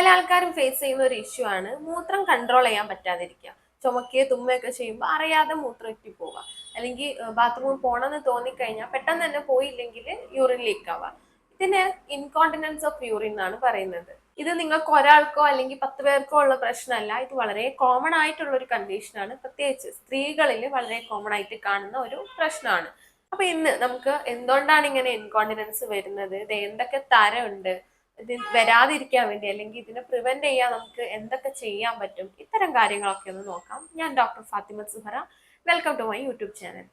പല ആൾക്കാരും ഫേസ് ചെയ്യുന്ന ഒരു ഇഷ്യൂ ആണ്. മൂത്രം കൺട്രോൾ ചെയ്യാൻ പറ്റാതിരിക്കുക. ചുമക്കുകയോ തുമ്മയൊക്കെ ചെയ്യുമ്പോൾ അറിയാതെ മൂത്രം ഇറ്റി പോവുക. അല്ലെങ്കിൽ ബാത്റൂമിൽ പോകണമെന്ന് തോന്നിക്കഴിഞ്ഞാൽ പെട്ടെന്ന് തന്നെ പോയില്ലെങ്കിൽ യൂറിൻ ലീക്ക് ആവുക. ഇതിന് ഇൻകോണ്ടിനൻസ് ഓഫ് യൂറിൻ എന്നാണ് പറയുന്നത്. ഇത് നിങ്ങൾക്ക് ഒരാൾക്കോ അല്ലെങ്കിൽ പത്ത് പേർക്കോ ഉള്ള പ്രശ്നമല്ല. ഇത് വളരെ കോമൺ ആയിട്ടുള്ള ഒരു കണ്ടീഷനാണ് പ്രത്യേകിച്ച് സ്ത്രീകളിൽ വളരെ കോമൺ ആയിട്ട് കാണുന്ന ഒരു പ്രശ്നമാണ്. അപ്പൊ ഇന്ന് നമുക്ക് എന്തുകൊണ്ടാണ് ഇങ്ങനെ ഇൻകോണ്ടിനൻസ് വരുന്നത്? ഇത് എന്തൊക്കെ തരമുണ്ട്? ഇത് വരാതിരിക്കാൻ വേണ്ടി അല്ലെങ്കിൽ ഇതിനെ പ്രിവെന്റ് ചെയ്യാൻ നമുക്ക് എന്തൊക്കെ ചെയ്യാൻ പറ്റും? ഇത്തരം കാര്യങ്ങളൊക്കെ ഒന്ന് നോക്കാം. ഞാൻ doctor Fathima Suhara. Welcome to my YouTube channel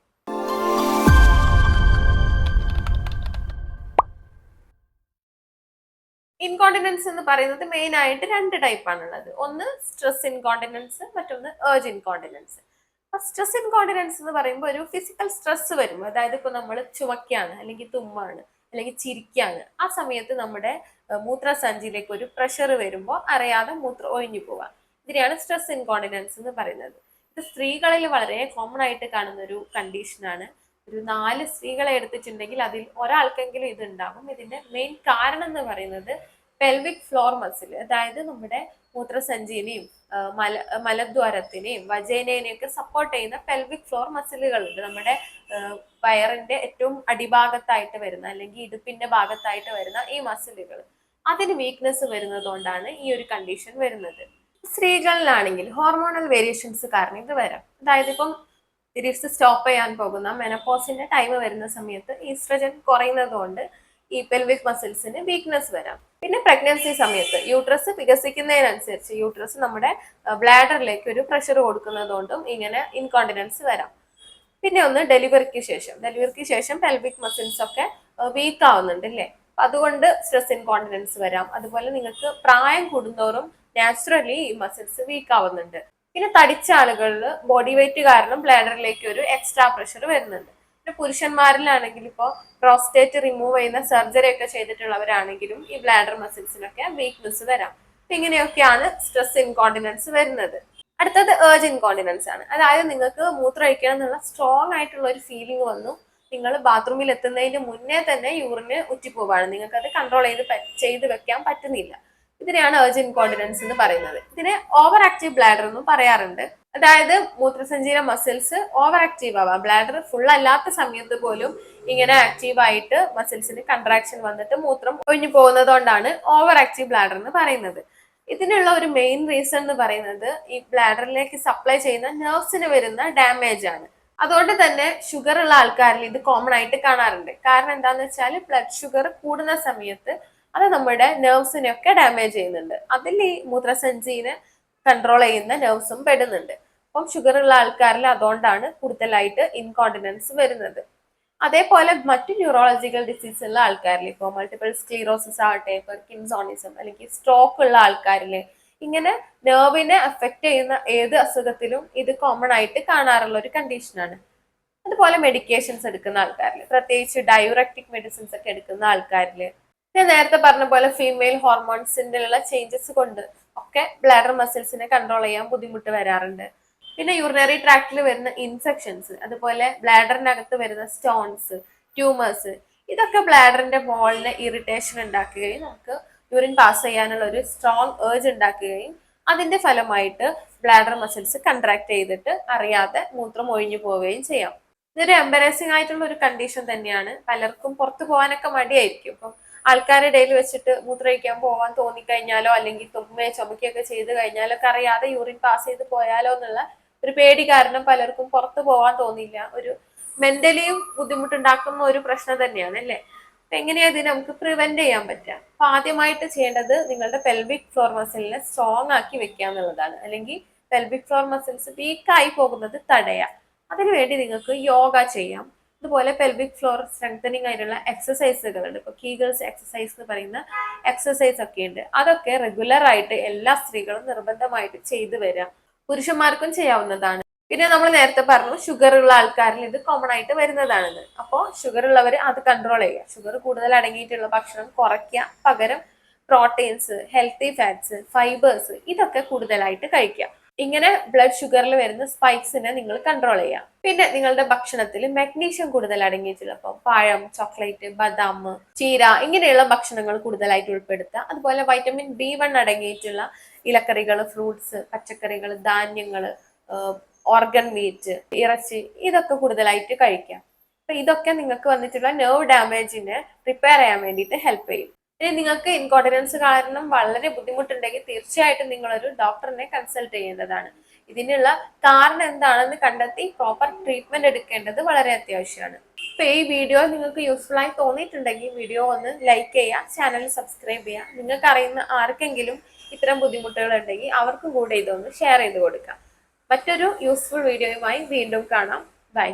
incontinence എന്ന് പറയുന്നത് മെയിൻ ആയിട്ട് രണ്ട് ടൈപ്പാണ് ഉള്ളത് ഒന്ന് സ്ട്രെസ് ഇൻകോണ്ടിനൻസ് മറ്റൊന്ന് ഏർജ് ഇൻകോണ്ടിനൻസ് അപ്പൊ സ്ട്രെസ് ഇൻകോണ്ടിനൻസ് എന്ന് പറയുമ്പോൾ ഒരു ഫിസിക്കൽ സ്ട്രെസ് വരും. അതായത് ഇപ്പൊ നമ്മൾ ചുമക്കാണ് അല്ലെങ്കിൽ തുമ്മാണ്. അല്ലെങ്കിൽ ചിരിക്കുകയാണ് ആ സമയത്ത് നമ്മുടെ മൂത്രസഞ്ചിയിലേക്ക് ഒരു പ്രഷർ വരുമ്പോൾ അറിയാതെ മൂത്രം ഒഴിഞ്ഞു പോവാം ഇതിനെയാണ് സ്ട്രെസ് ഇൻകോണ്ടിനൻസ് എന്ന് പറയുന്നത്. ഇത് സ്ത്രീകളിൽ വളരെ കോമൺ ആയിട്ട് കാണുന്ന ഒരു കണ്ടീഷനാണ് ഒരു നാല് സ്ത്രീകളെ എടുത്തിട്ടുണ്ടെങ്കിൽ അതിൽ ഒരാൾക്കെങ്കിലും ഇത് ഉണ്ടാകും ഇതിന്റെ മെയിൻ കാരണം എന്ന് പറയുന്നത് പെൽവിക് ഫ്ലോർ മസിൽ അതായത് നമ്മുടെ മൂത്രസഞ്ചിനെയും മല മലദ്വാരത്തിനെയും വജേനേനെയും ഒക്കെ സപ്പോർട്ട് ചെയ്യുന്ന പെൽവിക് ഫ്ലോർ മസിലുകളുണ്ട് നമ്മുടെ വയറിന്റെ ഏറ്റവും അടിഭാഗത്തായിട്ട് വരുന്ന അല്ലെങ്കിൽ ഇടുപ്പിന്റെ ഭാഗത്തായിട്ട് വരുന്ന ഈ മസിലുകൾ അതിന് വീക്ക്നെസ് വരുന്നതുകൊണ്ടാണ് ഈ ഒരു കണ്ടീഷൻ വരുന്നത്. സ്ത്രീകളിലാണെങ്കിൽ ഹോർമോണൽ വേരിയേഷൻസ് കാരണം ഇത് വരാം. അതായത് ഇപ്പം പീരീഡ്സ് സ്റ്റോപ്പ് ചെയ്യാൻ പോകുന്ന മെനപ്പോസിന്റെ ടൈം വരുന്ന സമയത്ത് ഈസ്ട്രജൻ കുറയുന്നത് കൊണ്ട് ഈ പെൽവിക് മസിൽസിന് വീക്ക്നെസ് വരാം. പിന്നെ പ്രഗ്നൻസി സമയത്ത് യൂട്രസ് വികസിക്കുന്നതിനനുസരിച്ച് യൂട്രസ് നമ്മുടെ ബ്ലാഡറിലേക്ക് ഒരു പ്രഷർ കൊടുക്കുന്നതുകൊണ്ടും ഇങ്ങനെ ഇൻകോണ്ടിനൻസ് വരാം. പിന്നെ ഒന്ന് ഡെലിവറിക്ക് ശേഷം. ഡെലിവറിക്ക് ശേഷം പെൽവിക് മസിൽസ് ഒക്കെ വീക്ക് ആവുന്നുണ്ട് അല്ലേ അപ്പൊ അതുകൊണ്ട് സ്ട്രെസ് ഇൻകോണ്ടിനൻസ് വരാം. അതുപോലെ നിങ്ങൾക്ക് പ്രായം കൂടുന്തോറും നാച്ചുറലി ഈ മസിൽസ് വീക്ക് ആവുന്നുണ്ട്. പിന്നെ തടിച്ച ആളുകളിൽ ബോഡി വെയിറ്റ് കാരണം ബ്ലാഡറിലേക്ക് ഒരു എക്സ്ട്രാ പ്രഷർ വരുന്നുണ്ട്. പുരുഷന്മാരിലാണെങ്കിൽ ഇപ്പോൾ പ്രോസ്റ്റേറ്റ് റിമൂവ് ചെയ്യുന്ന സർജറി ഒക്കെ ചെയ്തിട്ടുള്ളവരാണെങ്കിലും ഈ ബ്ലാഡർ മസിൽസിനൊക്കെ വീക്ക്നെസ് വരാം. അപ്പൊ ഇങ്ങനെയൊക്കെയാണ് സ്ട്രെസ് ഇൻകോണ്ടിനൻസ് വരുന്നത്. അടുത്തത് ഏർജ് ഇൻകോണ്ടിനൻസ് ആണ്. അതായത് നിങ്ങൾക്ക് മൂത്രം ഒഴിക്കണം എന്നുള്ള സ്ട്രോങ് ആയിട്ടുള്ള ഒരു ഫീലിംഗ് വന്നു. നിങ്ങൾ ബാത്റൂമിൽ എത്തുന്നതിന് മുന്നേ തന്നെ യൂറിന് ഉറ്റിപ്പോവാണ്. അത് കൺട്രോൾ ചെയ്ത് ചെയ്ത് വെക്കാൻ പറ്റുന്നില്ല. ഇതിനെയാണ് ഏർജ് ഇൻകോണ്ടിനൻസ് എന്ന് പറയുന്നത്. ഇതിനെ ഓവർ ആക്റ്റീവ് ബ്ലാഡർ എന്നും പറയാറുണ്ട്. അതായത് മൂത്രസഞ്ചിയിലെ മസിൽസ് ഓവർ ആക്റ്റീവ് ആവാം ബ്ലാഡർ ഫുൾ അല്ലാത്ത സമയത്ത് പോലും ഇങ്ങനെ ആക്റ്റീവ് ആയിട്ട് മസിൽസിന് കൺട്രാക്ഷൻ വന്നിട്ട് മൂത്രം ഒഴിഞ്ഞു പോകുന്നത് കൊണ്ടാണ് ഓവർ ആക്റ്റീവ് ബ്ലാഡർ എന്ന് പറയുന്നത്. ഇതിനുള്ള ഒരു മെയിൻ റീസൺ എന്ന് പറയുന്നത് ഈ ബ്ലാഡറിലേക്ക് സപ്ലൈ ചെയ്യുന്ന നെർവ്സിന് വരുന്ന ഡാമേജ് ആണ്. അതുകൊണ്ട് തന്നെ ഷുഗർ ഉള്ള ആൾക്കാരിൽ ഇത് കോമൺ ആയിട്ട് കാണാറുണ്ട്. കാരണം എന്താന്ന് വെച്ചാൽ ബ്ലഡ് ഷുഗർ കൂടുന്ന സമയത്ത് അത് നമ്മുടെ നെർവ്സിനെയൊക്കെ ഡാമേജ് ചെയ്യുന്നുണ്ട്. അതിൽ ഈ മൂത്രസഞ്ചിനെ കൺട്രോൾ ചെയ്യുന്ന നെർവ്സും പെടുന്നുണ്ട്. അപ്പം ഷുഗർ ഉള്ള ആൾക്കാരിൽ അതുകൊണ്ടാണ് കൂടുതലായിട്ട് ഇൻകോണ്ടിനൻസ് വരുന്നത്. അതേപോലെ മറ്റു ന്യൂറോളജിക്കൽ ഡിസീസ് ഉള്ള ആൾക്കാരിൽ ഇപ്പോൾ മൾട്ടിപ്പിൾ സ്ക്ലീറോസിസ് ആവട്ടെ പെർക്കിൻസോണിസം അല്ലെങ്കിൽ സ്ട്രോക്ക് ഉള്ള ആൾക്കാരിൽ ഇങ്ങനെ നെർവിനെ അഫക്റ്റ് ചെയ്യുന്ന ഏത് അസുഖത്തിലും ഇത് കോമൺ ആയിട്ട് കാണാറുള്ള ഒരു കണ്ടീഷനാണ് അതുപോലെ മെഡിക്കേഷൻസ് എടുക്കുന്ന ആൾക്കാരിൽ പ്രത്യേകിച്ച് ഡയൂറക്റ്റിക് മെഡിസിൻസ് ഒക്കെ എടുക്കുന്ന ആൾക്കാരിൽ ഞാൻ നേരത്തെ പറഞ്ഞ പോലെ ഫീമെയിൽ ഹോർമോൺസിന്റെ ഉള്ള ചേഞ്ചസ് കൊണ്ട് ഒക്കെ ബ്ലാഡർ മസിൽസിനെ കൺട്രോൾ ചെയ്യാൻ ബുദ്ധിമുട്ട് വരാറുണ്ട്. പിന്നെ യൂറിനറി ട്രാക്റ്റിൽ വരുന്ന ഇൻഫെക്ഷൻസ് അതുപോലെ ബ്ലാഡറിനകത്ത് വരുന്ന സ്റ്റോൺസ് ട്യൂമേഴ്സ് ഇതൊക്കെ ബ്ലാഡറിന്റെ മോളിന് ഇറിറ്റേഷൻ ഉണ്ടാക്കുകയും നമുക്ക് യൂറിൻ പാസ് ചെയ്യാനുള്ള ഒരു സ്ട്രോങ് ഏർജ് ഉണ്ടാക്കുകയും അതിന്റെ ഫലമായിട്ട് ബ്ലാഡർ മസിൽസ് കൺട്രാക്ട് ചെയ്തിട്ട് അറിയാതെ മൂത്രം ഒഴിഞ്ഞു പോവുകയും ചെയ്യാം. ഇതൊരു എംബറേസിംഗ് ആയിട്ടുള്ള ഒരു കണ്ടീഷൻ തന്നെയാണ്. പലർക്കും പുറത്തു പോകാനൊക്കെ മടിയായിരിക്കും. ഇപ്പം ആൾക്കാരുടെ ഇടയിൽ വെച്ചിട്ട് മൂത്രമൊഴിക്കാൻ പോകാൻ തോന്നിക്കഴിഞ്ഞാലോ അല്ലെങ്കിൽ തുമ്മയോ ചുമക്കുകയൊക്കെ ചെയ്ത് കഴിഞ്ഞാലോ അറിയാതെ യൂറിൻ പാസ് ചെയ്ത് പോയാലോ എന്നുള്ള ഒരു പേടി കാരണം പലർക്കും പുറത്തു പോകാൻ തോന്നില്ല ഒരു മെന്റലിയും ബുദ്ധിമുട്ടുണ്ടാക്കുന്ന ഒരു പ്രശ്നം തന്നെയാണ് അല്ലേ? അപ്പൊ എങ്ങനെയാ ഇതിനെ നമുക്ക് പ്രിവെന്റ് ചെയ്യാൻ പറ്റുക? അപ്പൊ ആദ്യമായിട്ട് ചെയ്യേണ്ടത് നിങ്ങളുടെ പെൽവിക് ഫ്ലോർ മസിലിനെ സ്ട്രോങ് ആക്കി വെക്കുക എന്നുള്ളതാണ്. അല്ലെങ്കിൽ പെൽവിക് ഫ്ലോർ മസിൽസ് വീക്കായി പോകുന്നത് തടയാം അതിനുവേണ്ടി നിങ്ങൾക്ക് യോഗ ചെയ്യാം. അതുപോലെ പെൽവിക് ഫ്ലോർ സ്ട്രെങ്തനിങ് ആയിട്ടുള്ള എക്സസൈസുകളുണ്ട് ഇപ്പോൾ കീഗൾസ് എക്സസൈസ് എന്ന് പറയുന്ന എക്സസൈസ് ഒക്കെ ഉണ്ട്. അതൊക്കെ റെഗുലർ ആയിട്ട് എല്ലാ സ്ത്രീകളും നിർബന്ധമായിട്ട് ചെയ്തു വരാം പുരുഷന്മാർക്കും ചെയ്യാവുന്നതാണ്. പിന്നെ നമ്മൾ നേരത്തെ പറഞ്ഞു ഷുഗർ ഉള്ള ആൾക്കാരിൽ ഇത് കോമൺ ആയിട്ട് വരുന്നതാണെന്ന്. അപ്പോൾ ഷുഗർ ഉള്ളവർ അത് കൺട്രോൾ ചെയ്യുക. ഷുഗർ കൂടുതൽ അടങ്ങിയിട്ടുള്ള ഭക്ഷണം കുറയ്ക്കുക. പകരം പ്രോട്ടീൻസ് ഹെൽത്തി ഫാറ്റ്സ് ഫൈബേഴ്സ് ഇതൊക്കെ കൂടുതലായിട്ട് കഴിക്കുക. ഇങ്ങനെ ബ്ലഡ് ഷുഗറിൽ വരുന്ന സ്പൈക്സിനെ നിങ്ങൾ കൺട്രോൾ ചെയ്യാം. പിന്നെ നിങ്ങളുടെ ഭക്ഷണത്തിൽ മഗ്നീഷ്യം കൂടുതൽ അടങ്ങിയിട്ടുള്ള പഴം ചോക്ലേറ്റ് ബദാം ചീര ഇങ്ങനെയുള്ള ഭക്ഷണങ്ങൾ കൂടുതലായിട്ട് ഉൾപ്പെടുത്തുക അതുപോലെ വൈറ്റമിൻ ബി വൺ അടങ്ങിയിട്ടുള്ള ഇലക്കറികൾ ഫ്രൂട്ട്സ് പച്ചക്കറികൾ ധാന്യങ്ങൾ ഓർഗൻ മീറ്റ് ഇറച്ചി ഇതൊക്കെ കൂടുതലായിട്ട് കഴിക്കാം. അപ്പൊ ഇതൊക്കെ നിങ്ങൾക്ക് വന്നിട്ടുള്ള നെർവ് ഡാമേജിനെ റിപ്പയർ ചെയ്യാൻ വേണ്ടിയിട്ട് ഹെൽപ്പ് ചെയ്യും. ഇനി നിങ്ങൾക്ക് ഇൻകോർഡിനൻസ് കാരണം വളരെ ബുദ്ധിമുട്ടുണ്ടെങ്കിൽ തീർച്ചയായിട്ടും നിങ്ങളൊരു ഡോക്ടറിനെ കൺസൾട്ട് ചെയ്യേണ്ടതാണ്. ഇതിനുള്ള കാരണം എന്താണെന്ന് കണ്ടെത്തി പ്രോപ്പർ ട്രീറ്റ്മെന്റ് എടുക്കേണ്ടത് വളരെ അത്യാവശ്യമാണ്. ഇപ്പൊ ഈ വീഡിയോ നിങ്ങൾക്ക് യൂസ്ഫുൾ ആയി തോന്നിയിട്ടുണ്ടെങ്കിൽ വീഡിയോ ഒന്ന് ലൈക്ക് ചെയ്യുക ചാനൽ സബ്സ്ക്രൈബ് ചെയ്യുക. നിങ്ങൾക്ക് അറിയുന്ന ആർക്കെങ്കിലും ഇത്തരം ബുദ്ധിമുട്ടുകൾ ഉണ്ടെങ്കിൽ അവർക്കും കൂടെ ഇതൊന്ന് ഷെയർ ചെയ്ത് കൊടുക്കാം മറ്റൊരു യൂസ്ഫുൾ വീഡിയോയുമായി വീണ്ടും കാണാം. ബൈ